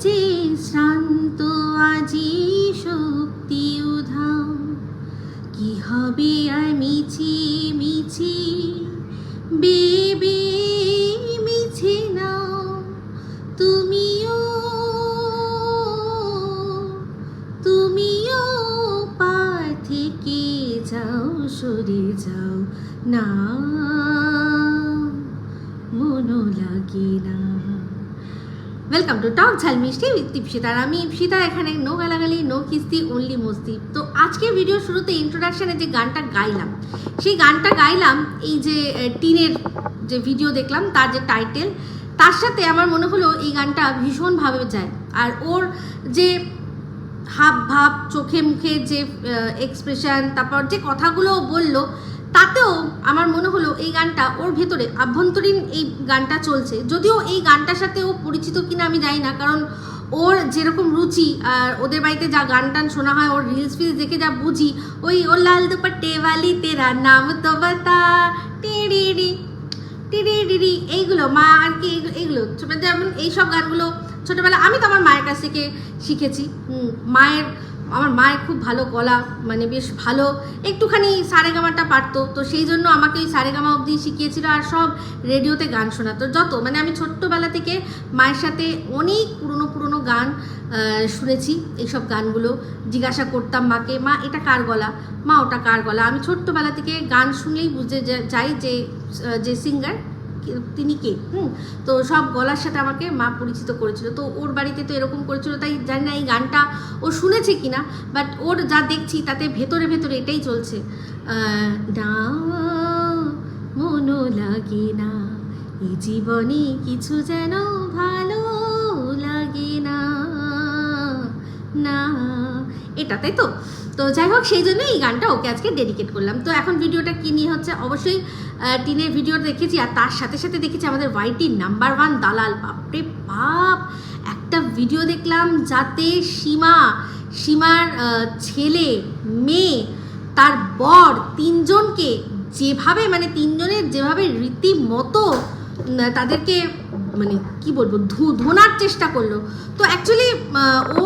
যে শ্রান্ত আজি শক্তি উধাও। কি হবে আর মিছি মিছি বেবে মিছে নাও। তুমিও তুমিও পার থেকে যাও, সরে যাও। না ওয়েলকাম টু টক ঝাল মিষ্টি উইথ ইপসিতা আর আমি ইপসিতা এখানে নো গালাগালি নো কিস্তি অনলি মস্তি। তো আজকের ভিডিও শুরুতে ইন্ট্রোডাকশানে যে গানটা গাইলাম, সেই গানটা গাইলাম, এই যে টিনের যে ভিডিও দেখলাম, তার যে টাইটেল তার সাথে আমার মনে হলো এই গানটা ভীষণভাবে যায়। আর ওর যে হাব ভাব চোখে মুখে যে এক্সপ্রেশন তারপর যে কথাগুলো বলল তাতেও আমার মনে হলো এই গানটা ওর ভেতরে আভ্যন্তরীণ এই গানটা চলছে। যদিও এই গানটার সাথে ও পরিচিত কিনা আমি জানি না, কারণ ওর যেরকম রুচি আর ওদের বাড়িতে যা গান টান শোনা হয়, ওর রিলস ফিলস দেখে যা বুঝি, ওই ও লাল দুপাট্টে ওয়ালি তেরা নাম তো বাতা টিডিডি টিডিডিডি এইগুলো মা আর কি, এইগুলো ছোট যেমন এইসব গানগুলো ছোটবেলা আমি তো আমার মায়ের কাছ থেকে শিখেছি। মায়ের আমার মায়ের খুব ভালো গলা মানে বেশ ভালো। একটুখানি সারেগামাটা পারতো, তো সেই জন্য আমাকে ওই সারেগামা অবধি শিখিয়েছিল আর সব রেডিওতে গান শোনাতো যত মানে আমি ছোট্টবেলা থেকে মায়ের সাথে অনেক পুরনো পুরনো গান শুনেছি, এইসব গানগুলো। জিজ্ঞাসা করতাম মাকে, মা, এটা কার গলা? মা, ওটা কার গলা? আমি ছোট্টবেলা থেকে গান শুনলেই বুঝে যা- যাই যে যে সিঙ্গার তিনি কে? হুম, তো সব গলার সাথে আমাকে মা পরিচিত করেছিল। তো ওর বাড়িতে তো এরকম করেছিল, তাই জানি না এই গানটা ও শুনেছে কি না বাট ওর যা দেখছি তাতে ভেতরে ভেতরে এটাই চলছে। মনো লাগে না এই জীবনে কিছু যেন ভালো লাগে না না, এটা তাই তো? তো যাই হোক, সেই জন্য এই গানটা ওকে আজকে ডেডিকেট করলাম। তো এখন ভিডিওটা কি নিয়ে হচ্ছে? অবশ্যই টিনের ভিডিও দেখেছি আর তার সাথে সাথে দেখেছি আমাদের ওয়াইটি নাম্বার ওয়ান দালাল। বাপরে বাপ! একটা ভিডিও দেখলাম যাতে সীমা, সীমার ছেলে, মেয়ে, তার বর তিনজনকে যেভাবে মানে তিনজনের যেভাবে রীতিমতো তাদেরকে মানে কি বলব, ধু, ধোনার চেষ্টা করল। তো অ্যাকচুয়ালি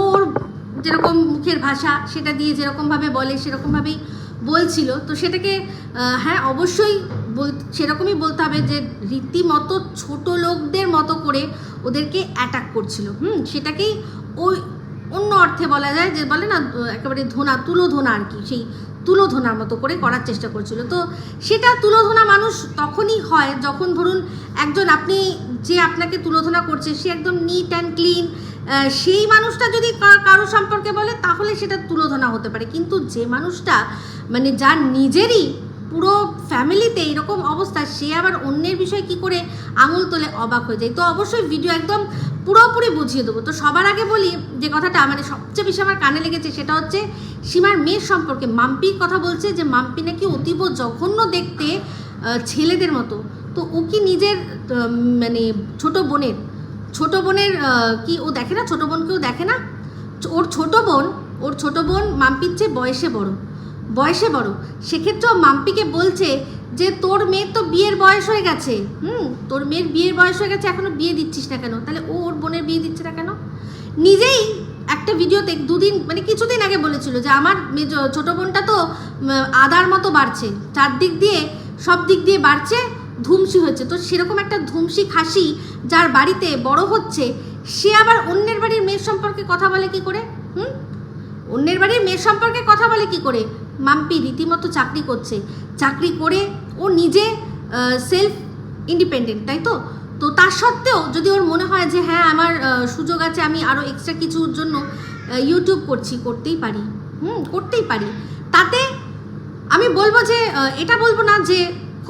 ওর যেরকম মুখের ভাষা সেটা দিয়ে যেরকমভাবে বলে, সেরকমভাবেই বলছিল। তো সেটাকে হ্যাঁ অবশ্যই বল, সেরকমই বলতে হবে যে রীতিমতো ছোট লোকদের মতো করে ওদেরকে অ্যাটাক করছিল। হুম, সেটাকেই ওই অন্য অর্থে বলা যায় যে বলে না, একেবারে ধোনা তুলো ধোনা আর কি, সেই তুলো ধোনার মতো করে করার চেষ্টা করছিল। তো সেটা তুলোধনা মানুষ তখনই হয় যখন ধরুন একজন আপনি, যে আপনাকে তুলোধনা করছে, সে একদম নিট অ্যান্ড ক্লিন সেই মানুষটা যদি কারও সম্পর্কে বলে, তাহলে সেটা তুলোধনা হতে পারে। কিন্তু যে মানুষটা মানে যার নিজেরই পুরো ফ্যামিলিতে এরকম অবস্থা, সে আবার অন্যের বিষয়ে কি করে আঙুল তোলে অবাক হয়ে যায়? তো অবশ্যই ভিডিও একদম পুরোপুরি বুঝিয়ে দেবো। তো সবার আগে বলি যে কথাটা মানে সবচেয়ে বেশি আমার কানে লেগেছে, সেটা হচ্ছে সীমার মেয়ের সম্পর্কে। মাম্পির কথা বলছে যে, মাম্পি নাকি অতীব জঘন্য দেখতে ছেলেদের মতো। তো ও কি নিজের মানে ছোট বোনের? ছোট বোনের কি ও দেখে না? ছোট বোনকেও দেখে না? ওর ছোট বোন, ওর ছোট বোন মাম্পির চেয়ে বয়সে বড় বয়সে বড়। সেক্ষেত্রেও মাম্পিকে বলছে যে, তোর মেয়ের তো বিয়ের বয়স হয়ে গেছে। হুম, তোর মেয়ের বিয়ের বয়স হয়ে গেছে, এখনও বিয়ে দিচ্ছিস না কেন? তাহলে ও ওর বোনের বিয়ে দিচ্ছে না কেন? নিজেই একটা ভিডিওতে দুদিন মানে কিছুদিন আগে বলেছিল যে, আমার ছোট বোনটা তো আদার মতো বাড়ছে। চারদিক দিয়ে, সব দিক দিয়ে বাড়ছে ধুমসি হচ্ছে। তো সেরকম একটা ধুমসি খাসি যার বাড়িতে বড় হচ্ছে, সে আবার অন্যের বাড়ির মেয়ের সম্পর্কে কথা বলে কি করে? হুম? অন্যের বাড়ির মেয়ের সম্পর্কে কথা বলে কি করে? মাম্পি রীতিমতো চাকরি করছে। চাকরি করে ও নিজে সেলফ ইন্ডিপেন্ডেন্ট তাই তো? তো তার সত্ত্বেও যদি ওর মনে হয় যে হ্যাঁ আমার সুযোগ আছে, আমি আরও এক্সট্রা কিছুর জন্য ইউটিউব করছি। করতেই পারি। হুম, করতেই পারি। তাতে আমি বলব যে এটা বলব না যে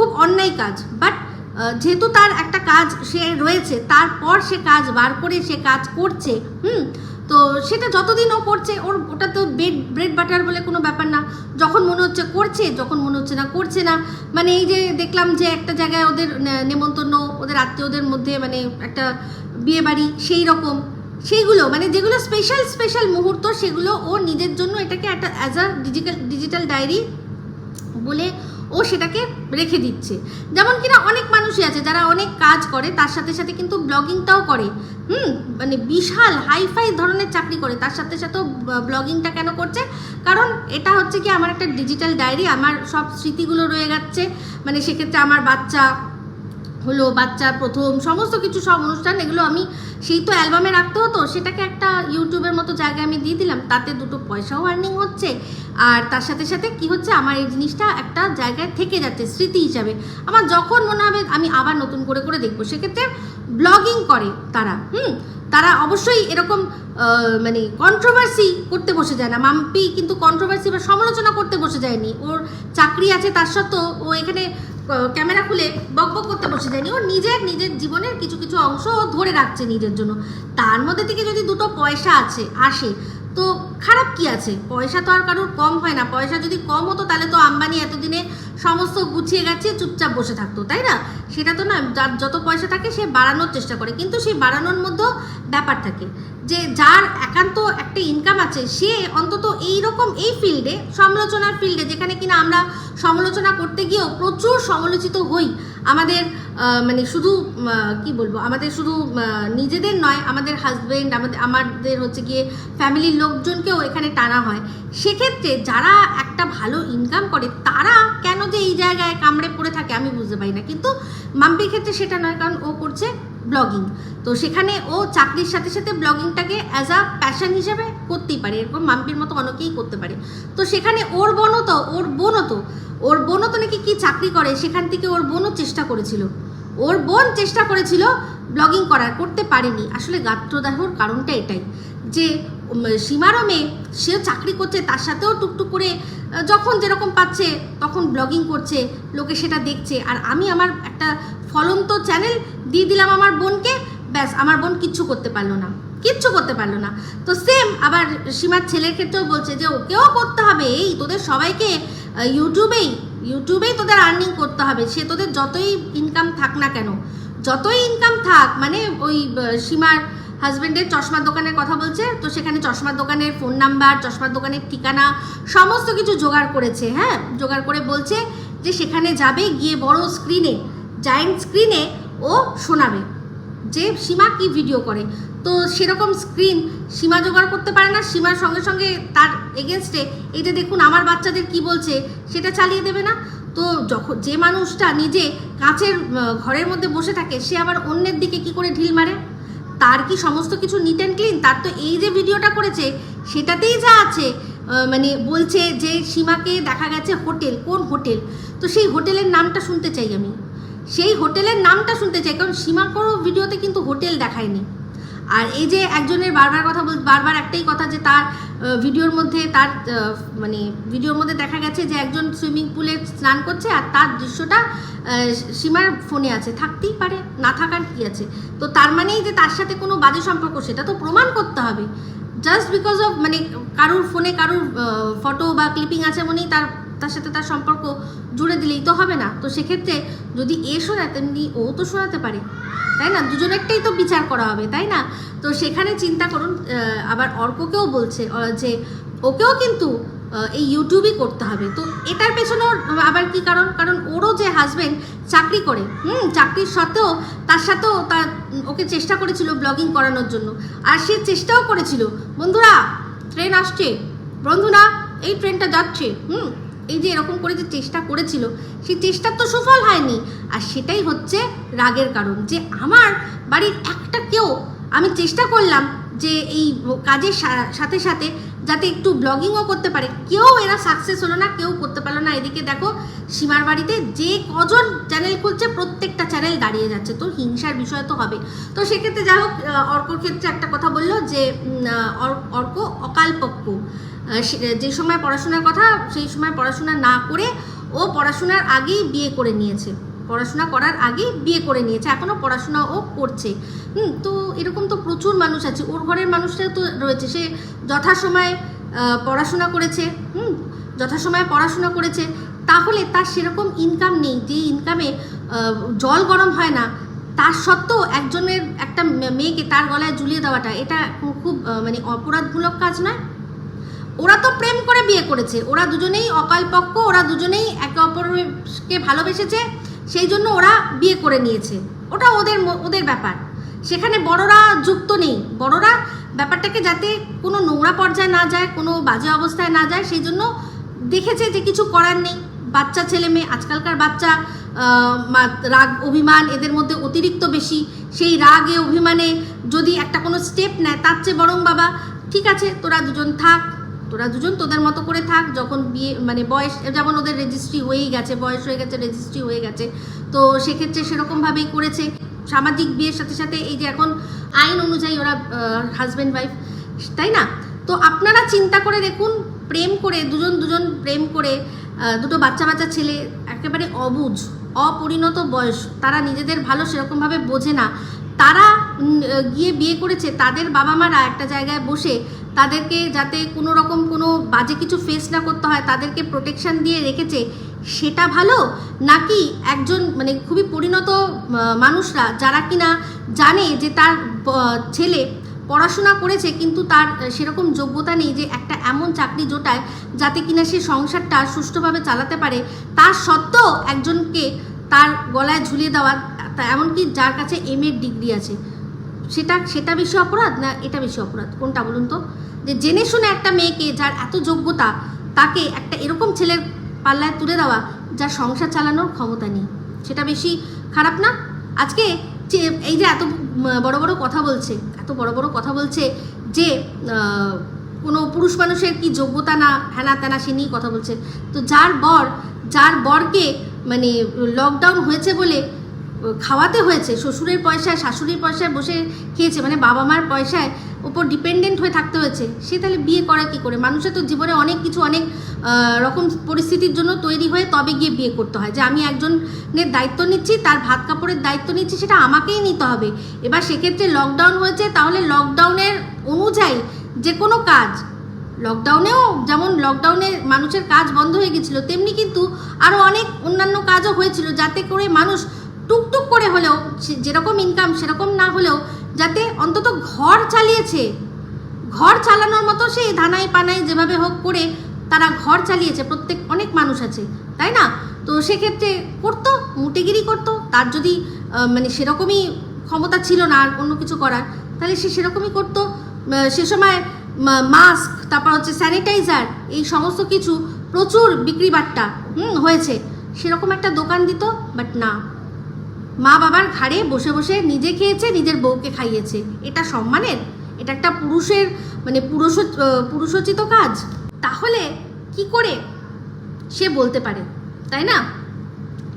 খুব অন্যায় কাজ। বাট যেহেতু তার একটা কাজ সে রয়েছে, তারপর সে কাজ বার করে, সে কাজ করছে, হুম, তো সেটা যতদিন ও করছে, ওর ওটা তো ব্রেড ব্রেড বাটার বলে কোনো ব্যাপার না। যখন মনে হচ্ছে করছে, যখন মনে হচ্ছে না করছে না। মানে এই যে দেখলাম যে একটা জায়গায় ওদের নেমন্তন্ন, ওদের আত্মীয়দের মধ্যে মানে একটা বিয়ে বাড়ি সেই রকম। সেইগুলো মানে যেগুলো স্পেশাল স্পেশাল মুহূর্ত, সেগুলো ও নিজের জন্য এটাকে একটা as a digital digital diary বলে ও সেটাকে রেখে দিচ্ছে। যেমন কিনা অনেক মানুষই আছে যারা অনেক কাজ করে, তার সাথে সাথে কিন্তু ব্লগিংটাও করে। হুম? মানে বিশাল হাইফাই ধরনের চাকরি করে, তার সাথে সাথেও ব্লগিংটা কেন করছে? কারণ এটা হচ্ছে কি, আমার একটা ডিজিটাল ডায়েরি, আমার সব স্মৃতিগুলো রয়ে যাচ্ছে। মানে সেক্ষেত্রে আমার বাচ্চা হলো বাচ্চার প্রথম, সমস্ত কিছু সব অনুষ্ঠান, এগুলো আমি সেই তো অ্যালবামে রাখতে হতো, সেটাকে একটা ইউটিউবের মতো জায়গায় আমি দিয়ে দিলাম, তাতে দুটো পয়সাও আর্নিং হচ্ছে। আর তার সাথে সাথে কি হচ্ছে, আমার এই জিনিসটা একটা জায়গায় থেকে যাচ্ছে, স্মৃতি হিসাবে। আমার যখন মনে হবে আমি আবার নতুন করে করে দেখব, সেক্ষেত্রে ব্লগিং করে তারা, হুম? তারা অবশ্যই এরকম মানে কন্ট্রোভার্সি করতে বসে যায় না। মাম্পি কিন্তু কন্ট্রোভার্সি বা সমালোচনা করতে বসে যায়নি। ওর চাকরি আছে তার সত্ত্বেও, ও এখানে ক্যামেরা খুলে বকবক করতে বসে যায়নি। ও নিজের নিজের জীবনের কিছু কিছু অংশ ধরে রাখছে নিজের জন্য। তার মধ্যে থেকে যদি দুটো পয়সা আছে, আসে, তো খারাপ কি আছে? পয়সা তো আর কারোর কম হয় না। পয়সা যদি কম হতো, তাহলে তো আম্বানি এতদিনে সমস্ত গুছিয়ে গেছে চুপচাপ বসে থাকতো, তাই না? সেটা তো না যার যত পয়সা থাকে সে বাড়ানোর চেষ্টা করে। কিন্তু সেই বাড়ানোর মধ্যেও ব্যাপার থাকে যে, যার একান্ত একটা ইনকাম আছে, সে অন্তত এই রকম এই ফিল্ডে সমালোচনার ফিল্ডে যেখানে কিনা আমরা সমালোচনা করতে গিয়েও প্রচুর সমালোচিত হই। আমাদের মানে শুধু কি বলব, আমাদের শুধু নিজেদের নয়, আমাদের হাজবেন্ড আমাদের আমাদের হচ্ছে গিয়ে ফ্যামিলির লোকজনকেও এখানে টানা হয়। সেক্ষেত্রে যারা একটা ভালো ইনকাম করে, তারা কেন যে এই জায়গায় কামড়ে পড়ে থাকে আমি বুঝতে পারি না। কিন্তু মাম্পির ক্ষেত্রে সেটা নয়, কারণ ও করছে ব্লগিং তো সেখানে ও চাকরির সাথে সাথে ব্লগিংটাকে অ্যাজ আ প্যাশন হিসেবে করতেই পারে। এরকম মাম্পির মতো অনেকেই করতে পারে। তো সেখানে ওর বোনও তো, ওর বোনও তো, ওর বোনও তো নাকি কী চাকরি করে, সেখান থেকে ওর বোনও চেষ্টা করেছিল। ওর বোন চেষ্টা করেছিল ব্লগিং করার, করতে পারেনি। আসলে গাত্রদাহর কারণটা এটাই যে সীমারও মেয়ে সেও চাকরি করছে, তার সাথেও টুকটুক করে যখন যেরকম পাচ্ছে, তখন ব্লগিং করছে, লোকে সেটা দেখছে। আর আমি আমার একটা ফলন্ত চ্যানেল দিয়ে দিলাম আমার বোনকে, ব্যাস, আমার বোন কিচ্ছু করতে পারল না, কিচ্ছু করতে পারল না। তো সেম আবার সীমার ছেলের ক্ষেত্রেও বলছে যে, ওকেও করতে হবে, এই তোদের সবাইকে ইউটিউবেই ইউটিউবেই তোদের আর্নিং করতে হবে। সে তোদের যতই ইনকাম থাক না কেন, যতই ইনকাম থাক মানে ওই সীমার হাজব্যান্ডের চশমার দোকানের কথা বলছে, তো সেখানে চশমার দোকানের ফোন নাম্বার চশমার দোকানের ঠিকানা, সমস্ত কিছু জোগাড় করেছে হ্যাঁ? জোগাড় করে বলছে যে সেখানে যাবে, গিয়ে বড় স্ক্রিনে জায়েন্ট স্ক্রিনে ও শোনাবে যে সীমা কি ভিডিও করে। তো সেরকম স্ক্রিন সীমা জোগাড় করতে পারে না, সীমার সঙ্গে সঙ্গে তার এগেনস্টে এটা দেখুন আমার বাচ্চাদের কি বলছে, সেটা চালিয়ে দেবে না। তো যখন যে মানুষটা নিজে কাঁচের ঘরের মধ্যে বসে থাকে, সে আবার অন্যের দিকে কি করে ঢিল মারে? তার কি সমস্ত কিছু নিট অ্যান্ড ক্লিন তার তো এই যে ভিডিওটা করেছে, সেটাতেই যা আছে। মানে বলছে যে সীমাকে দেখা গেছে হোটেল। কোন হোটেল? তো সেই হোটেলের নামটা শুনতে চাই আমি। সেই হোটেলের নামটা শুনতে চাই, কারণ সীমা কোনো ভিডিওতে কিন্তু হোটেল দেখায়নি। আর এই যে একজনের বারবার কথা বল, বারবার একটাই কথা যে তার ভিডিওর মধ্যে তার মানে ভিডিওর মধ্যে দেখা গেছে যে একজন সুইমিং পুলে স্নান করছে আর তার দৃশ্যটা সীমার ফোনে আছে। থাকতেই পারে, না থাকার কি আছে? তো তার মানেই যে তার সাথে কোনো বাজে সম্পর্ক, সেটা তো প্রমাণ করতে হবে। জাস্ট বিকজ অফ মানে কারুর ফোনে কারুর ফটো বা ক্লিপিং আছে মনেই তার তার সাথে তার সম্পর্ক জুড়ে দিলেই তো হবে না। তো সেক্ষেত্রে যদি এ শোনায় তেমনি ও তো শোনাতে পারে। তাই না? দুজনেরটাই তো বিচার করা হবে, তাই না? তো সেখানে চিন্তা করুন আবার অর্ককেও বলছে যে ওকেও কিন্তু এই ইউটিউবই করতে হবে। তো এটার পেছনেও আবার কি কারণ? কারণ ওরও যে হাজবেন্ড চাকরি করে, হুম, চাকরির সত্ত্বেও তার সাথেও তার, ওকে চেষ্টা করেছিল ব্লগিং করানোর জন্য। আর সে চেষ্টাও করেছিল, বন্ধুরা ট্রেন আসছে। বন্ধুরা, এই ট্রেনটা যাচ্ছে। হুম এই যে এরকম করে যে চেষ্টা করেছিল, সেই চেষ্টার তো সুফল হয়নি। আর সেটাই হচ্ছে রাগের কারণ, যে আমার বাড়ির একটা কেউ আমি চেষ্টা করলাম যে এই কাজের সাথে সাথে যাতে একটু ব্লগিংও করতে পারে। কেউ এরা সাকসেস হলো না, কেউ করতে পারল না। এদিকে দেখো, সীমার বাড়িতে যে কজন চ্যানেল খুলছে, প্রত্যেকটা চ্যানেল দাঁড়িয়ে যাচ্ছে। তো হিংসার বিষয় তো হবে। তো সেক্ষেত্রে যাই হোক অর্কর ক্ষেত্রে একটা কথা বলল যে অর্ক অকালপক্ষ। যে সময় পড়াশোনার কথা, সেই সময় পড়াশোনা না করে ও পড়াশোনার আগেই বিয়ে করে নিয়েছে। পড়াশোনা করার আগেই বিয়ে করে নিয়েছে। এখনও পড়াশোনা ও করছে। হুম, তো এরকম তো প্রচুর মানুষ আছে। ওর ঘরের মানুষরা তো রয়েছে। সে যথাসময়ে পড়াশোনা করেছে। হুম, যথাসময়ে পড়াশোনা করেছে। তাহলে তার সেরকম ইনকাম নেই। যে ইনকামে জল গরম হয় না, তার সত্ত্বেও একজনের একটা মেয়েকে তার গলায় ঝুলিয়ে দেওয়াটা, এটা খুব মানে অপরাধমূলক কাজ নয়? ওরা তো প্রেম করে বিয়ে করেছে। ওরা দুজনেই অকালপক্ষ ওরা দুজনেই একে অপরকে ভালোবেসেছে, সেই জন্য ওরা বিয়ে করে নিয়েছে। ওটা ওদের ওদের ব্যাপার। সেখানে বড়রা যুক্ত নেই। বড়রা ব্যাপারটাকে যাতে কোনো নোংরা পর্যায়ে না যায়, কোনো বাজে অবস্থায় না যায়, সেই জন্য দেখেছে যে কিছু করার নেই। বাচ্চা, ছেলে মেয়ে, আজকালকার বাচ্চা রাগ, অভিমান এদের মধ্যে অতিরিক্ত বেশি। সেই রাগে, অভিমানে যদি একটা কোনো স্টেপ নেয়, তার চেয়ে বরং বাবা, ঠিক আছে, তোরা দুজন থাক তোরা দুজন তোদের মতো করে থাক, যখন বিয়ে মানে বয়স, যেমন ওদের রেজিস্ট্রি হয়েই গেছে, বয়স হয়ে গেছে রেজিস্ট্রি হয়ে গেছে, তো সেক্ষেত্রে সেরকমভাবেই করেছে। সামাজিক বিয়ের সাথে সাথে এই যে এখন আইন অনুযায়ী ওরা হাজব্যান্ড ওয়াইফ তাই না? তো আপনারা চিন্তা করে দেখুন, প্রেম করে, দুজন দুজন প্রেম করে দুটো বাচ্চা বাচ্চা ছেলে, একেবারে অবুঝ অপরিণত বয়স, তারা নিজেদের ভালো সেরকমভাবে বোঝে না। তারা গিয়ে বিয়ে করেছে, তাদের বাবা মারা একটা জায়গায় বসে তাদেরকে যাতে কোনো রকম কোনো বাজে কিছু ফেস না করতে হয়, তাদেরকে প্রোটেকশন দিয়ে রেখেছে, সেটা ভালো? নাকি একজন মানে খুবই পরিণত মানুষরা, যারা কিনা জানে যে তার ছেলে পড়াশোনা করেছে, কিন্তু তার সেরকম যোগ্যতা নেই যে একটা এমন চাকরি জোটায়, যাতে কিনা সে সংসারটা সুষ্ঠুভাবে চালাতে পারে তার সত্ত্বেও একজনকে তার গলায় ঝুলিয়ে দেওয়া এমনকি যার কাছে এম এর ডিগ্রি আছে। সেটা সেটা বেশি অপরাধ না এটা বেশি অপরাধ? কোনটা বলুন তো? যে জেনে শুনে একটা মেয়েকে যার এত যোগ্যতা, তাকে একটা এরকম ছেলের পাল্লায় তুলে দেওয়া যার সংসার চালানোর ক্ষমতা নেই, সেটা বেশি খারাপ না? আজকে এই যে এত বড় বড় কথা বলছে, এত বড় বড় কথা বলছে যে কোনো পুরুষ মানুষের কি যোগ্যতা না হ্যানা ত্যানা সে নিয়েই কথা বলছে। তো যার বর, যার বরকে মানে লকডাউন হয়েছে বলে খাওয়াতে হয়েছে, শ্বশুরের পয়সায়, শাশুড়ির পয়সায় বসে খেয়েছে মানে বাবা মার পয়সায় ওপর ডিপেন্ডেন্ট হয়ে থাকতে হয়েছে, সে তাহলে বিয়ে করে কি করে? মানুষের তো জীবনে অনেক কিছু, অনেক রকম পরিস্থিতির জন্য তৈরি হয়ে তবে গিয়ে বিয়ে করতে হয়। যে আমি একজনের দায়িত্ব নিচ্ছি, তার ভাত কাপড়ের দায়িত্ব নিচ্ছি, সেটা আমাকেই নিতে হবে। এবার সেক্ষেত্রে লকডাউন হয়েছে, তাহলে লকডাউনের অনুযায়ী যে কোনো কাজ লকডাউনেও যেমন লকডাউনে মানুষের কাজ বন্ধ হয়ে গেছিল, তেমনি কিন্তু আরও অনেক অন্যান্য কাজও হয়েছিল, যাতে করে মানুষ টুকটুক করে হলেও যেরকম ইনকাম সেরকম না হলেও, যাতে অন্তত ঘর চালিয়েছে, ঘর চালানোর মতো সেই ধানাই পানাই যেভাবে হোক করে তারা ঘর চালিয়েছে, প্রত্যেক, অনেক মানুষ আছে, তাই না? তো সেক্ষেত্রে করতো, মুটেগিরি করতো, তার যদি মানে সেরকমই ক্ষমতা ছিল না আর অন্য কিছু করার, তাহলে সে সেরকমই করতো। সে সময় মাস্ক তারপর হচ্ছে স্যানিটাইজার এই সমস্ত কিছু প্রচুর বিক্রি বাট্টা হুম, হয়েছে। সেরকম একটা দোকান দিত বাট না। মা বাবার ঘাড়ে বসে বসে নিজে খেয়েছে, নিজের বউকে খাইয়েছে। এটা সম্মানের? এটা একটা পুরুষের মানে পুরুষ পুরুষোচিত কাজ? তাহলে কি করে সে বলতে পারে, তাই না?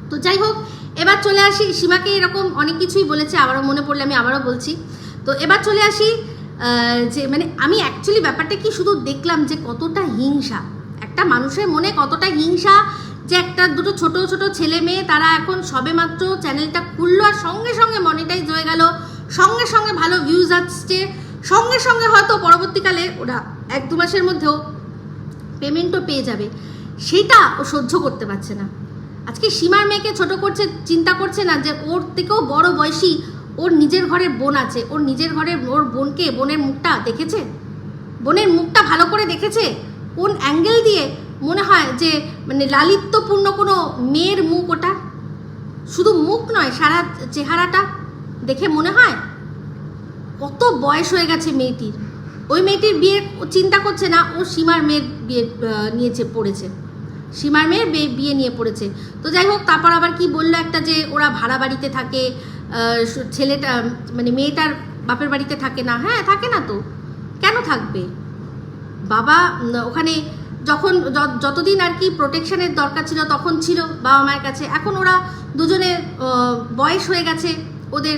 তো যাই হোক, এবার চলে আসি। সীমাকে এরকম অনেক কিছুই বলেছে, আবারও মনে পড়লে আমি আবারও বলছি। তো এবার চলে আসি যে মানে আমি অ্যাকচুয়ালি ব্যাপারটা কি শুধু দেখলাম যে কতটা হিংসা। একটা মানুষের মনে কতটা হিংসা যে একটা দুটো ছোট ছোট ছেলে মেয়ে তারা এখন সবেমাত্র চ্যানেলটা খুললো আর সঙ্গে সঙ্গে মনিটাইজ হয়ে গেল। সঙ্গে সঙ্গে ভালো ভিউজ আসছে। সঙ্গে সঙ্গে হয়তো পরবর্তীকালে ওরা এক দু মাসের মধ্যেও পেমেন্টও পেয়ে যাবে। সেটা ও সহ্য করতে পারছে না। আজকে সীমার মেয়েকে ছোট করছে, চিন্তা করছে না যে ওর থেকেও বড় বয়সী ওর নিজের ঘরের বোন আছে। ওর নিজের ঘরের, ওর বোনকে, বোনের মুখটা দেখেছে? বোনের মুখটা ভালো করে দেখেছে? কোন অ্যাঙ্গেল দিয়ে মনে হয় যে মানে লালিত্যপূর্ণ কোনো মেয়ের মুখ ওটা? শুধু মুখ নয়, সারা চেহারাটা দেখে মনে হয়? কত বয়স হয়ে গেছে মেয়েটির। ওই মেয়েটির বিয়ে চিন্তা করছে না, ও সীমার মেয়ের বিয়ে নিয়েছে, পড়েছে। সীমার মেয়ের বিয়ে নিয়ে পড়েছে। তো যাই হোক, তারপর আবার কি বলল একটা যে, ওরা ভাড়া বাড়িতে থাকে ছেলেটা মানে মেয়েটার বাপের বাড়িতে থাকে না। হ্যাঁ থাকে না তো। কেন থাকবে? বাবা ওখানে যখন যতদিন আর কি প্রোটেকশনের দরকার ছিল তখন ছিল, বাবা মায়ের কাছে। এখন ওরা দুজনে বয়স হয়ে গেছে, ওদের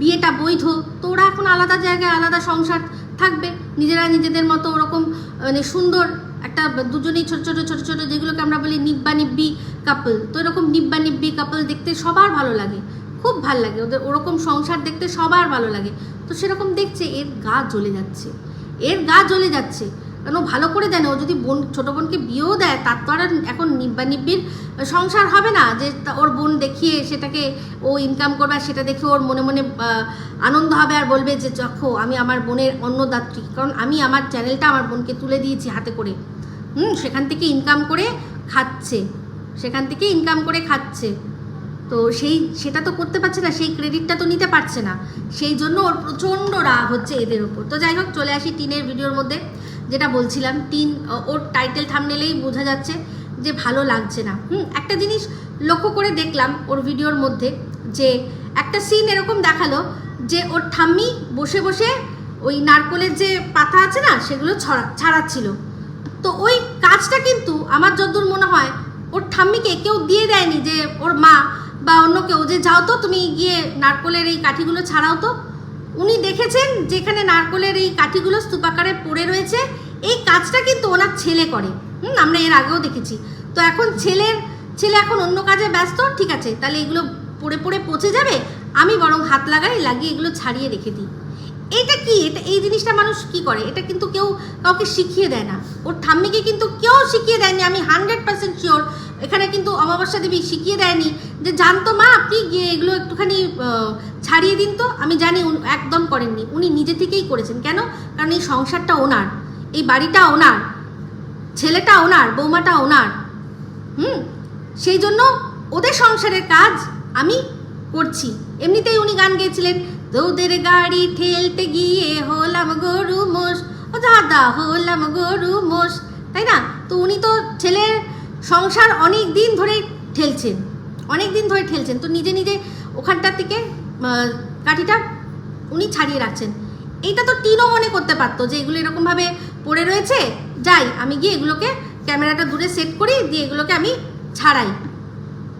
বিয়েটা বৈধ, তো ওরা এখন আলাদা জায়গায় আলাদা সংসার থাকবে। নিজেরা নিজেদের মতো ওরকম মানে সুন্দর একটা দুজনেই ছোট ছোট ছোট ছোট, যেগুলোকে আমরা বলি নিব্বা নিব্বি কাপল তো এরকম নিব্বা নিব্বি কাপল দেখতে সবার ভালো লাগে, খুব ভালো লাগে। ওদের ওরকম সংসার দেখতে সবার ভালো লাগে। তো সেরকম দেখছে, এর গা জ্বলে যাচ্ছে, এর গা জ্বলে যাচ্ছে। কারণ ও ভালো করে জানে, ও যদি বোন, ছোটো বোনকে বিয়েও দেয়, তার তো আর এখন নিব্বা নিব্বির সংসার হবে না যে ওর বোন দেখিয়ে সেটাকে ও ইনকাম করবে আর সেটা দেখে ওর মনে মনে আনন্দ হবে আর বলবে যে দেখো, আমি আমার বোনের অন্নদাত্রী। কারণ আমি আমার চ্যানেলটা আমার বোনকে তুলে দিয়েছি হাতে করে। হুম, সেখান থেকে ইনকাম করে খাচ্ছে। সেখান থেকে ইনকাম করে খাচ্ছে। তো সেই, সেটা তো করতে পারছে না, সেই ক্রেডিটটা তো নিতে পারছে না। সেই জন্য ওর প্রচণ্ড রাগ হচ্ছে এদের উপর তো যাই হোক, চলে আসি টিনের ভিডিওর মধ্যে। যেটা বলছিলাম, টিন ওর টাইটেল থামনেলেই বোঝা যাচ্ছে যে ভালো লাগছে না। হুম, একটা জিনিস লক্ষ্য করে দেখলাম ওর ভিডিওর মধ্যে যে একটা সিন এরকম দেখাল যে ওর ঠাম্মি বসে বসে ওই নারকলের যে পাতা আছে না, সেগুলো ছড়া, ছাড়াচ্ছিল। তো ওই কাজটা কিন্তু আমার যতদূর মনে হয় ওর ঠাম্মিকে কেউ দিয়ে দেয়নি যে ওর মা বা অন্য কেউ যে, যাও তো, তুমি গিয়ে নারকলের এই কাঠিগুলো ছাড়াও তো। উনি দেখেছেন যেখানে নারকলের এই কাঠিগুলো স্তূপাকারে পড়ে রয়েছে, এই কাজটা কিন্তু ওনার ছেলে করে। হুম, আমরা এর আগেও দেখেছি। তো এখন ছেলের, ছেলে এখন অন্য কাজে ব্যস্ত, ঠিক আছে, তাহলে এগুলো পড়ে পড়ে পচে যাবে, আমি বরং হাত লাগাই, লাগিয়ে এগুলো ছাড়িয়ে রেখে দিই। এটা কি? এটা, এই জিনিসটা মানুষ কি করে? এটা কিন্তু কেউ কাউকে শিখিয়ে দেয় না। ওর ঠাম্মিকে কিন্তু কেউ শিখিয়ে দেয়নি, আমি হান্ড্রেড পার্সেন্ট শিওর এখানে কিন্তু অমাবস্যা দেবী শিখিয়ে দেয়নি যে, জানতো মা আপনি গিয়ে এগুলো একটুখানি ছাড়িয়ে দিন তো। আমি জানি একদম করেননি। উনি নিজে থেকেই করেছেন। কেন? কারণ এই সংসারটা ওনার। এই বাড়িটা ওনার। ছেলেটা ওনার। বৌমাটা ওনার। হুম? সেই জন্য ওদের সংসারের কাজ আমি করছি। এমনিতেই উনি গান গেয়েছিলেন, তোদের গাড়ি ঠেলতে গিয়ে হলাম গরু মোষ, ও দাদা হলাম গরু মোষ। তাই না? তো উনি তো ছেলের সংসার অনেক দিন ধরে ঠেলছেন অনেক দিন ধরে ঠেলছেন। তো নিজে নিজে ওখানটার থেকে কাঠিটা উনি ছাড়িয়ে রাখছেন। এইটা তো টিনও মনে করতে পারতো যে এগুলো এরকমভাবে পড়ে রয়েছে, যাই, আমি গিয়ে এগুলোকে ক্যামেরাটা দূরে সেট করি, দিয়ে এগুলোকে আমি ছাড়াই।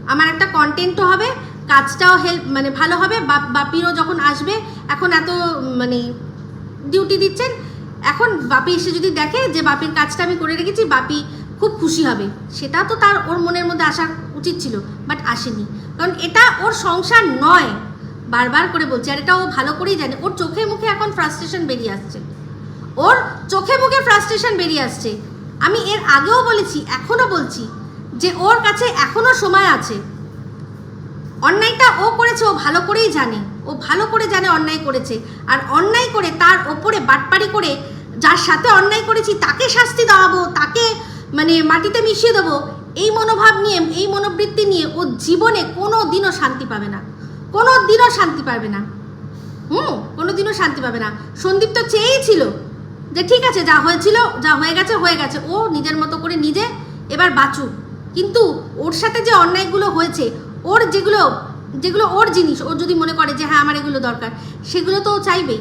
আমার একটা কন্টেন্টও হবে, কাজটাও হেল্প মানে ভালো হবে। বাপ- বাপিরও যখন আসবে, এখন এত মানে ডিউটি দিচ্ছেন, এখন বাপি এসে যদি দেখে যে বাপির কাজটা আমি করে রেখেছি, বাপি খুব খুশি হবে। সেটা তো তার ওর মনের মধ্যে আসা উচিত ছিল বাট আসেনি। কারণ এটা ওর সংসার নয়, বারবার করে বলছি, আর এটা ও ভালো করেই জানে। ওর চোখে মুখে এখন ফ্রাস্ট্রেশন বেরিয়ে আসছে। ওর চোখে মুখে ফ্রাস্ট্রেশন বেরিয়ে আসছে। আমি এর আগেও বলেছি এখনও বলছি, যে ওর কাছে এখনও সময় আছে। অন্যায়টা ও করেছে, ও ভালো করেই জানে। ও ভালো করে জানে অন্যায় করেছে। আর অন্যায় করে তার ওপরে বাটপাড়ি করে, যার সাথে অন্যায় করেছি, তাকে শাস্তি দেওয়াবো, তাকে মানে মাটিতে মিশিয়ে দেবো, এই মনোভাব নিয়ে, এই মনোবৃত্তি নিয়ে ও জীবনে কোনো দিনও শান্তি পাবে না। কোনো দিনও শান্তি পাবে না। হুম কোনো দিনও শান্তি পাবে না। সন্দীপ তো চেয়েই ছিল যে ঠিক আছে, যা হয়েছিল, যা হয়ে গেছে হয়ে গেছে। ও নিজের মতো করে নিজে এবার বাঁচুক। কিন্তু ওর সাথে যে অন্যায়গুলো হয়েছে, ওর যেগুলো যেগুলো ওর জিনিস, ও যদি মনে করে যে হ্যাঁ আমার এগুলো দরকার, সেগুলো তো চাইবেই।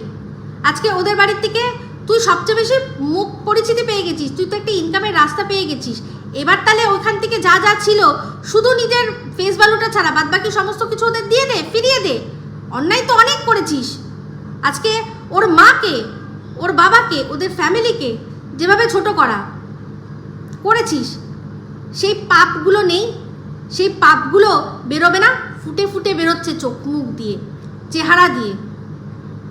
আজকে ওদের বাড়ির থেকে তুই সবচেয়ে বেশি মুখ পরিচিতি পেয়ে গেছিস, তুই তো একটা ইনকামের রাস্তা পেয়ে গেছিস। এবার তাহলে ওখান থেকে যা যা ছিল, শুধু নিজের ফেস ভ্যালুটা ছাড়া বাদ বাকি সমস্ত কিছু ওদের দিয়ে দে, ফিরিয়ে দে। অন্যায় তো অনেক করেছিস। আজকে ওর মাকে, ওর বাবাকে, ওদের ফ্যামিলিকে যেভাবে ছোট করা, করেছিস। সেই পাপগুলো নেই, সেই পাপগুলো বেরোবে না, ফুটে ফুটে বেরোচ্ছে চোখ মুখ দিয়ে, চেহারা দিয়ে।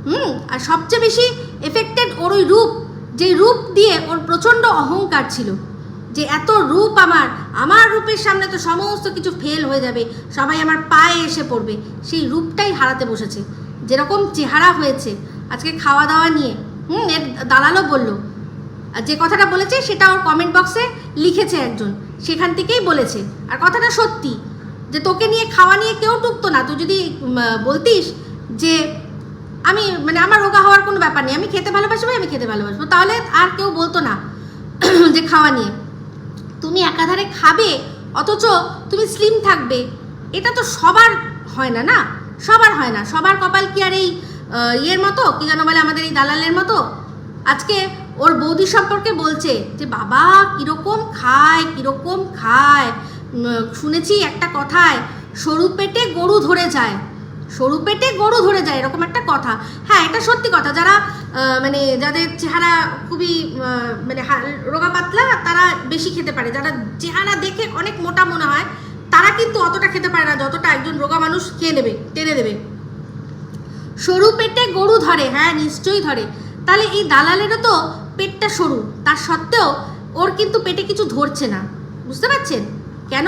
হুম, আর সবচেয়ে বেশি এফেক্টেড ওর ওই রূপ যে রূপ দিয়ে ওর প্রচণ্ড অহংকার ছিল। যে এত রূপ আমার আমার রূপের সামনে তো সমস্ত কিছু ফেল হয়ে যাবে, সবাই আমার পায়ে এসে পড়বে, সেই রূপটাই হারাতে বসেছে। যেরকম চেহারা হয়েছে, আজকে খাওয়া দাওয়া নিয়ে, হুম, এর দালালও বলল। আর যে কথাটা বলেছে সেটা ওর কমেন্ট বক্সে লিখেছে একজন, সেখান থেকেই বলেছে। আর কথাটা সত্যি, যে তোকে নিয়ে, খাওয়া নিয়ে কেউ টুকতো না। তুই যদি বলতিস যে আমি মানে আমার রোগা হওয়ার কোনো ব্যাপার নেই। আমি খেতে ভালোবাসি ভাই, আমি খেতে ভালোবাসবো তাহলে আর কেউ বলতো না যে খাওয়া নিয়ে। তুমি একাধারে খাবে, অথচ তুমি স্লিম থাকবে। এটা তো সবার হয় না না? সবার হয় না। সবার কপাল কি আর এই ইয়ের মতো? কি যেন বলে আমাদের এই দালালের মতো? আজকে ওর বৌদি সম্পর্কে বলছে যে, বাবা, কীরকম খায় কীরকম খায়। শুনেছি একটা কথায়, সরু পেটে গরু ধরে যায়। সরু পেটে গরু ধরে যায়, এরকম একটা কথা। হ্যাঁ এটা সত্যি কথা। যারা মানে যাদের চেহারা খুবই মানে রোগা পাতলা, তারা বেশি খেতে পারে। যারা চেহারা দেখে অনেক মোটা মনে হয়, তারা কিন্তু অতটা খেতে পারে না, যতটা একজন রোগা মানুষ খেয়ে নেবে, টেনে দেবে সরু পেটে গরু ধরে হ্যাঁ নিশ্চয়ই ধরে। তাহলে এই দালালেরও তো পেটটা সরু। তার সত্ত্বেও ওর কিন্তু পেটে কিছু ধরছে না। বুঝতে পারছেন? কেন?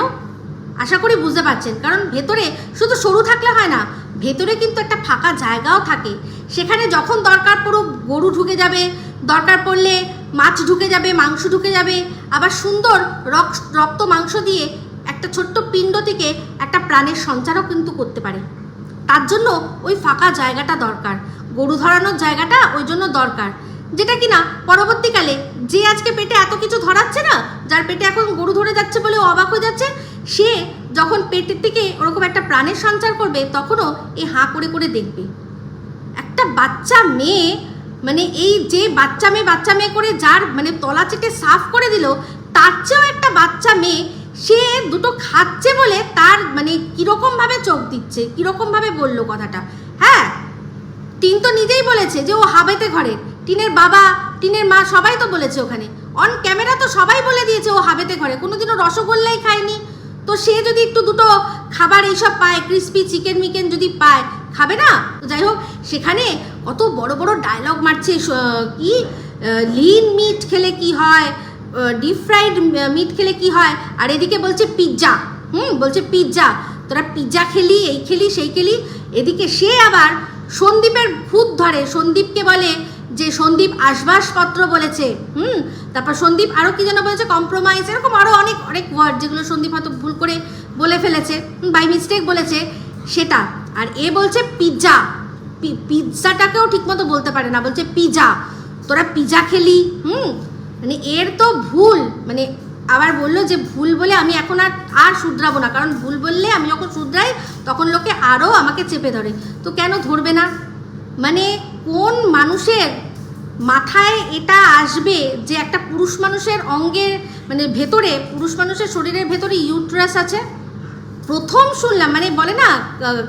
আশা করি বুঝতে পারছেন। কারণ ভেতরে শুধু সরু থাকলে হয় না ভেতরে কিন্তু একটা ফাঁকা জায়গাও থাকে। সেখানে যখন দরকার পড়ো গরু ঢুকে যাবে, দরকার পড়লে মাছ ঢুকে যাবে, মাংস ঢুকে যাবে। আবার সুন্দর রক- রক্ত মাংস দিয়ে একটা ছোট্ট পিণ্ড থেকে একটা প্রাণের সঞ্চারও কিন্তু করতে পারে। তার জন্য ওই ফাঁকা জায়গাটা দরকার। গরু ধরানোর জায়গাটা ওই জন্য দরকার। যেটা কিনা পরবর্তীকালে যে আজকে পেটে এত কিছু ধরাচ্ছে না, যার পেটে এখন গরু ধরে যাচ্ছে বলে অবাক হয়ে যাচ্ছে, সে যখন পেটের থেকে ওরকম একটা প্রাণের সঞ্চার করবে, তখনও এই হাঁ করে করে দেখবে। একটা বাচ্চা মেয়ে মানে এই যে বাচ্চা মেয়ে বাচ্চা মেয়ে করে যার মানে তলা চেটে সাফ করে দিল, তার চেয়েও একটা বাচ্চা মেয়ে, সে দুটো খাচ্ছে বলে তার মানে কীরকম ভাবে চোখ দিচ্ছে কীরকম ভাবে বলল কথাটা। হ্যাঁ টিন তো নিজেই বলেছে যে ও হাবেতে ঘরে। টিনের বাবা, টিনের মা সবাই তো বলেছে ওখানে। অন ক্যামেরা তো সবাই বলে দিয়েছে ও হাবেতে ঘরে। কোনোদিনও রসগোল্লাই খায়নি। তো সে যদি একটু দুটো খাবার এইসব পায় ক্রিস্পি চিকেন মিকেন যদি পায়, খাবে না? তো যাই হোক, সেখানে কত বড় বড় ডায়লগ মারছে কি লিন মিট খেলে কি হয় ডিপ ফ্রাইড মিট খেলে কি হয়, আর এদিকে বলছে পিৎজা হুম, বলছে পিৎজা তোরা পিৎজা খেলি, এই খেলি, সেই খেলি, এদিকে সে আবার সন্দীপের ভূত ধরে, সন্দীপকে বলে যে সন্দীপ আসবাসপত্র বলেছে, হুম, তারপর সন্দীপ আরও কী যেন বলেছে কম্প্রোমাইজ এরকম আরও অনেক অনেক ওয়ার্ড যেগুলো সন্দীপ হয়তো ভুল করে বলে ফেলেছে বাই মিস্টেক বলেছে সেটা। আর এ বলছে পিৎজা পিৎজাটাকেও ঠিকমতো বলতে পারে না, বলছে পিজা তোরা পিজা খেলি, হুম মানে এর তো ভুল মানে আবার বলল যে ভুল বলে আমি এখন আর আর শুধরাবো না, কারণ ভুল বললে আমি যখন শুধরাই, তখন লোকে আরও আমাকে চেপে ধরে। তো কেন ধরবে না? মানে কোন মানুষের মাথায় এটা আসবে যে একটা পুরুষ মানুষের অঙ্গের মানে ভেতরে, পুরুষ মানুষের শরীরের ভেতরে ইউট্রাস আছে। প্রথম শুনলাম মানে বলে না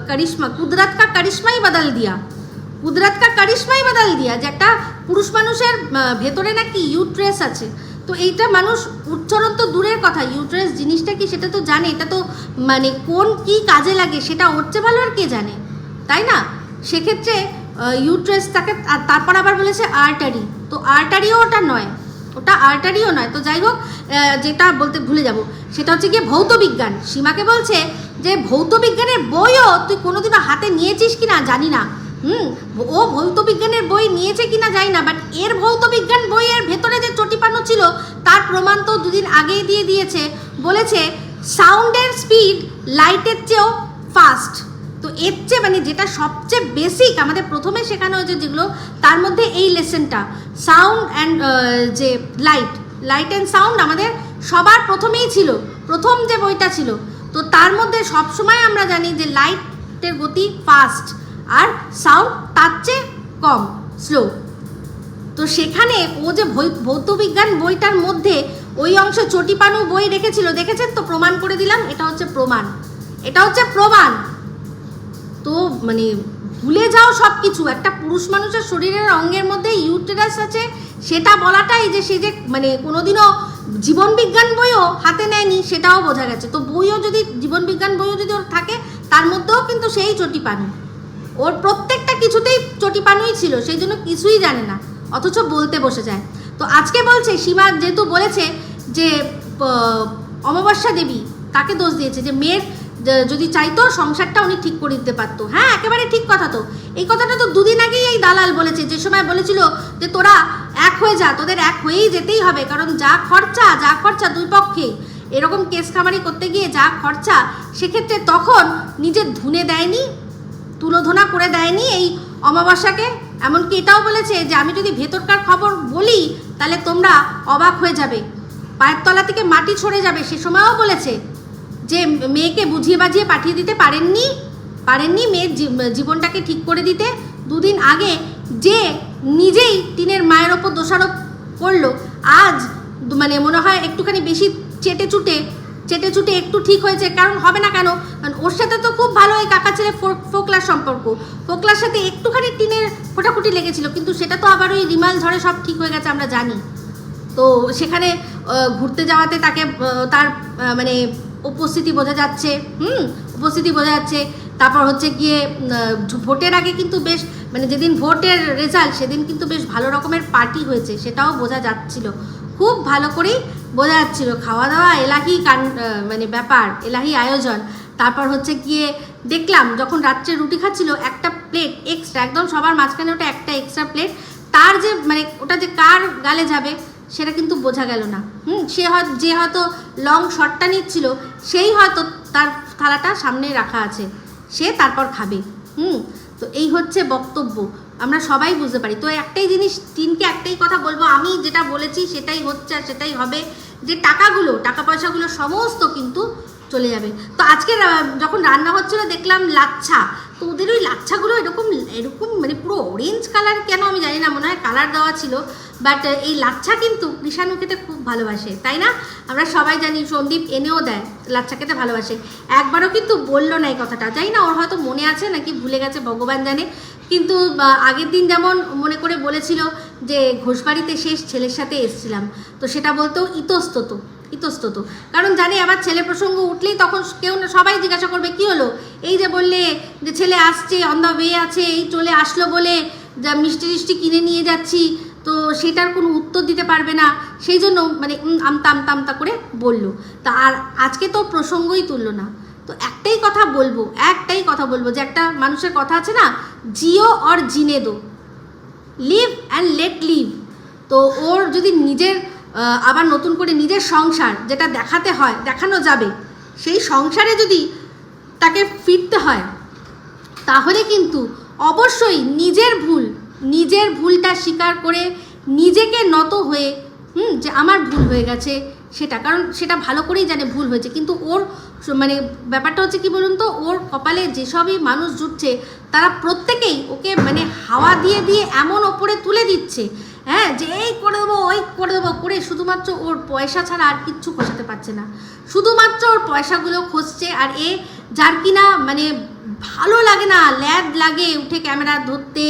কারিশ্মা, কুদরাত কা কারিশ্মাই বাদাল দিয়া। কুদরাত কা কারিশ্মাই বাদাল দিয়া যে একটা পুরুষ মানুষের ভেতরে নাকি ইউট্রেস আছে। তো এইটা মানুষ উচ্চারণ তো দূরের কথা, ইউট্রেস জিনিসটা কি সেটা তো জানে, এটা তো মানে কোন কি কাজে লাগে সেটা ওর চেয়ে ভালো আর কে জানে, তাই না? সেক্ষেত্রে ইউট্রেস তাকে তারপর আবার বলেছে আর্টারি তো আর্টারিও ওটা নয়। ওটা আর্টারিও নয়। তো যাই হোক যেটা বলতে ভুলে যাব, সেটা হচ্ছে গিয়ে ভৌত বিজ্ঞান। সীমাকে বলছে যে ভৌত বিজ্ঞানের বইও তুই কোনোদিনও হাতে নিয়েছিস কি না জানি না। হুম? ও ভৌত বিজ্ঞানের বই নিয়েছে কি না জানি না বাট এর ভৌত বিজ্ঞান বইয়ের ভেতরে যে চটিপানো ছিল, তার প্রমাণ তো দুদিন আগেই দিয়ে দিয়েছে। বলেছে সাউন্ডের স্পিড লাইটের চেয়েও ফাস্ট এর চেয়ে মানে যেটা সবচেয়ে বেসিক আমাদের প্রথমে শেখানো হয়েছে যেগুলো, তার মধ্যে এই লেসেনটা সাউন্ড অ্যান্ড যে লাইট লাইট অ্যান্ড সাউন্ড আমাদের সবার প্রথমেই ছিল, প্রথম যে বইটা ছিল। তো তার মধ্যে সবসময় আমরা জানি যে লাইটের গতি ফাস্ট আর সাউন্ড তার চেয়ে কম স্লো তো সেখানে ও যে ভৌতবিজ্ঞান বইটার মধ্যে ওই অংশ চটিপানু বই রেখেছিল, দেখেছেন তো? প্রমাণ করে দিলাম, এটা হচ্ছে প্রমাণ। এটা হচ্ছে প্রমাণ। তো মানে ভুলে যাও সব কিছু একটা পুরুষ মানুষের শরীরের অঙ্গের মধ্যে ইউটেরাস আছে, সেটা বলাটাই যে সে যে মানে কোনোদিনও জীবন বিজ্ঞান বইও হাতে নেয়নি, সেটাও বোঝা গেছে। তো বইও যদি, জীবন বিজ্ঞান বইও যদি ওর থাকে, তার মধ্যেও কিন্তু সেই চটিপানু ওর প্রত্যেকটা কিছুতেই চটিপানুই ছিল, সেই জন্য কিছুই জানে না, অথচ বলতে বসে যায়। তো আজকে বলছে, সীমা যেহেতু বলেছে যে অমাবস্যা দেবী তাকে দোষ দিয়েছে, যে মেয়ের যদি চাইতো সংসারটা উনি ঠিক করে দিতে পারতো। হ্যাঁ একেবারে ঠিক কথা তো। এই কথাটা তো দুদিন আগেই এই দালাল বলেছে। যে সময় বলেছিল যে তোরা এক হয়ে যা, তোদের এক হয়েই যেতেই হবে। কারণ যা খরচা যা খরচা দুই পক্ষে এরকম কেস খামারি করতে গিয়ে যা খরচা, সেক্ষেত্রে তখন নিজের ধুনে দেয়নি, তুলোধনা করে দেয়নি এই অমাবস্যাকে। এমনকি এটাও বলেছে যে আমি যদি ভেতরকার খবর বলি, তাহলে তোমরা অবাক হয়ে যাবে। পায়ের তলা থেকে মাটি ছড়ে যাবে, সে সময়ও বলেছে। যে মেয়েকে বুঝিয়ে বাজিয়ে পাঠিয়ে দিতে পারেননি পারেননি মেয়ের জীবনটাকে ঠিক করে দিতে। দুদিন আগে যে নিজেই টিনের মায়ের ওপর দোষারোপ করল, আজ মানে মনে হয় একটুখানি বেশি চেটে চুটে চেটে চুটে একটু ঠিক হয়েছে, কারণ হবে না কেন? ওর সাথে তো খুব ভালো এই কাকা ছেলে ফোকলার সম্পর্ক। ফোকলার সাথে একটুখানি টিনের ফোটাফুটি লেগেছিল, কিন্তু সেটা তো আবার ওই রিমাল ঝড়ে সব ঠিক হয়ে গেছে, আমরা জানি। তো সেখানে ঘুরতে যাওয়াতে তাকে তার মানে উপস্থিতি বোঝা যাচ্ছে, হুম, উপস্থিতি বোঝা যাচ্ছে। তারপর হচ্ছে গিয়ে ভোটের আগে কিন্তু বেশ মানে যেদিন ভোটের রেজাল্ট সেদিন কিন্তু বেশ ভালো রকমের পার্টি হয়েছে, সেটাও বোঝা যাচ্ছিল। খুব ভালো করেই বোঝা যাচ্ছিল। খাওয়া দাওয়া এলাহি কান মানে ব্যাপার, এলাহি আয়োজন। তারপর হচ্ছে গিয়ে দেখলাম, যখন রাত্রে রুটি খাচ্ছিল, একটা প্লেট এক্সট্রা একদম সবার মাঝখানে ওটা একটা এক্সট্রা প্লেট তার যে মানে ওটা যে কার গালে যাবে সেটা কিন্তু বোঝা গেল না। হুম, সে হয়তো, যে হয়তো লং শটটা নিচ্ছিল, সেই হয়তো তার থালাটা সামনে রাখা আছে। সে তারপর খাবে। হুম, তো এই হচ্ছে বক্তব্য। আমরা সবাই বুঝতে পারি। তো একটাই জিনিস টিনকে একটাই কথা বলব। আমি যেটা বলেছি সেটাই হচ্ছে আর সেটাই হবে। যে টাকাগুলো টাকা পয়সাগুলো সমস্ত কিন্তু চলে যাবে। তো আজকে যখন রান্না হচ্ছিল, দেখলাম লাচ্ছা। তো ওদের ওই লাচ্ছাগুলো এরকম এরকম মানে পুরো অরেঞ্জ কালার কেন আমি জানি না, মনে হয় কালার দেওয়া ছিল বাট এই লাচ্ছা কিন্তু কৃষাণু খেতে খুব ভালোবাসে, তাই না? আমরা সবাই জানি সন্দীপ এনেও দেয়, লাচ্ছা খেতে ভালোবাসে। একবারও কিন্তু বলল না এই কথাটা, জানি না, ওর হয়তো মনে আছে, নাকি ভুলে গেছে, ভগবান জানে। কিন্তু আগের দিন যেমন মনে করে বলেছিল যে, ঘোষবাড়িতে শেষ ছেলের সাথে এসছিলাম, তো সেটা বলতেও ইতস্তত। ইতস্তত। কারণ জানি আবার ছেলে প্রসঙ্গ উঠলেই তখন কেউ না সবাই জিজ্ঞাসা করবে, কি হলো? এই যে বললে যে ছেলে আসছে অন দ্য ওয়ে আছে, এই চলে আসলো বলে যা মিষ্টি টিষ্টি কিনে নিয়ে যাচ্ছি, তো সেটার কোনো উত্তর দিতে পারবে না। সেই জন্য মানে আমতা আমতা আমতা করে বলল। তা আর আজকে তো প্রসঙ্গই তুললো না। তো একটাই কথা বলব, একটাই কথা বলব যে একটা মানুষের কথা আছে না, জিও অর জিনে দো লিভ অ্যান্ড লেট লিভ। তো ওর যদি নিজের আবার নতুন করে নিজের সংসার যেটা দেখাতে হয়, দেখানো যাবে, সেই সংসারে যদি তাকে ফিরতে হয়, তাহলে কিন্তু অবশ্যই নিজের ভুল, নিজের ভুলটা স্বীকার করে নিজেকে নত হয়ে, হুম, যে আমার ভুল হয়ে গেছে সেটা, কারণ সেটা ভালো করেই জানে ভুল হয়েছে, কিন্তু ওর মানে ব্যাপারটা হচ্ছে কি বলুন তো, ওর কপালে যেসবই মানুষ জুটছে, তারা প্রত্যেকেই ওকে মানে হাওয়া দিয়ে দিয়ে এমন ওপরে তুলে দিচ্ছে হ্যাঁ যে এই করে দেবো, ওই করে দেবো, করে শুধুমাত্র ওর পয়সা ছাড়া আর কিচ্ছু খোঁজাতে পারছে না। শুধুমাত্র ওর পয়সাগুলো খসছে আর এ যার কিনা মানে ভালো লাগে না, ল্যাদ লাগে উঠে ক্যামেরা ধরতে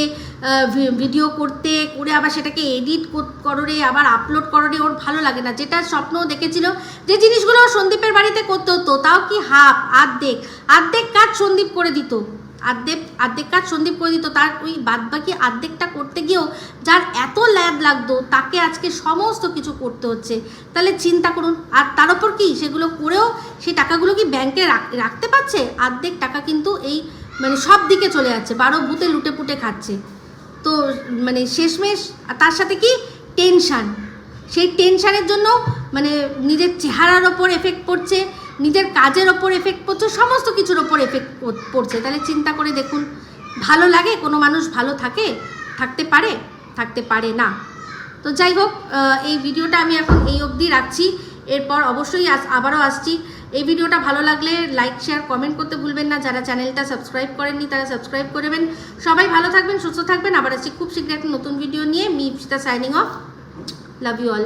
ভিডিও করতে, করে আবার সেটাকে এডিট কররে, আবার আপলোড কররে ওর ভালো লাগে না। যেটা স্বপ্ন দেখেছিল যে জিনিসগুলো সন্দীপের বাড়িতে করতে হতো, তাও কি হাফ, আর্ধেক আর্ধেক কাজ সন্দীপ করে দিত। আর্ধেক আর্ধেক কাজ সন্দীপ করে দিত। তার ওই বাদবাকি আর্ধেকটা করতে গিয়েও যার এত ল্যাব লাগতো, তাকে আজকে সমস্ত কিছু করতে হচ্ছে। তাহলে চিন্তা করুন, আর তার ওপর কি সেগুলো করেও সেই টাকাগুলো কি ব্যাংকে রাখ- রাখতে পারছে? আর্ধেক টাকা কিন্তু এই মানে সব দিকে চলে যাচ্ছে, বারো ভূতে লুটে পুটে খাচ্ছে। তো মানে শেষমেশ তার সাথে কি? টেনশান। সেই টেনশানের জন্য মানে নিজের চেহারার ওপর এফেক্ট পড়ছে নিজের কাজের ওপর এফেক্ট পড়ছে, সমস্ত কিছুর ওপর এফেক্ট পড়ছে। তাহলে চিন্তা করে দেখুন, ভালো লাগে? কোনো মানুষ ভালো থাকে? থাকতে পারে? থাকতে পারে না। তো যাই হোক এই ভিডিওটা আমি এখন এই অবধি রাখছি। এরপর অবশ্যই আবারও আসছি। এই ভিডিওটা ভালো লাগলে লাইক শেয়ার কমেন্ট করতে ভুলবেন না। যারা চ্যানেলটা সাবস্ক্রাইব করেননি, তারা সাবস্ক্রাইব করবেন সবাই ভালো থাকবেন, সুস্থ থাকবেন। আবার আসছি খুব শীঘ্রই একটা নতুন ভিডিও নিয়ে। Me signing off love you all